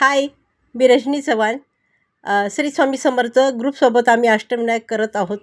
हाय मी रजनी चव्हाण. श्री स्वामी समर्थ ग्रुपसोबत आम्ही अष्टविनायक करत आहोत.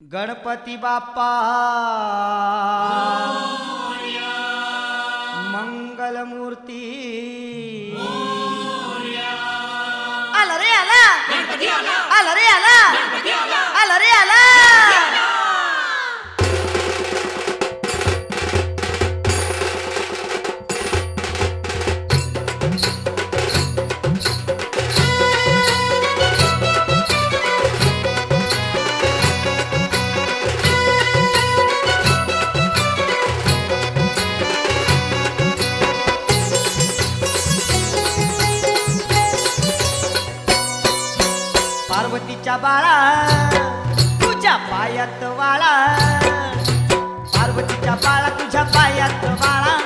ગણપતિ બાપા. મંગલ મૂર્તિ અલરે અલા અલરે અલા पार्वतीच्या बाळा तुझ्या पायात वाळा. पार्वतीच्या बाळा तुझ्या पायात वाळा.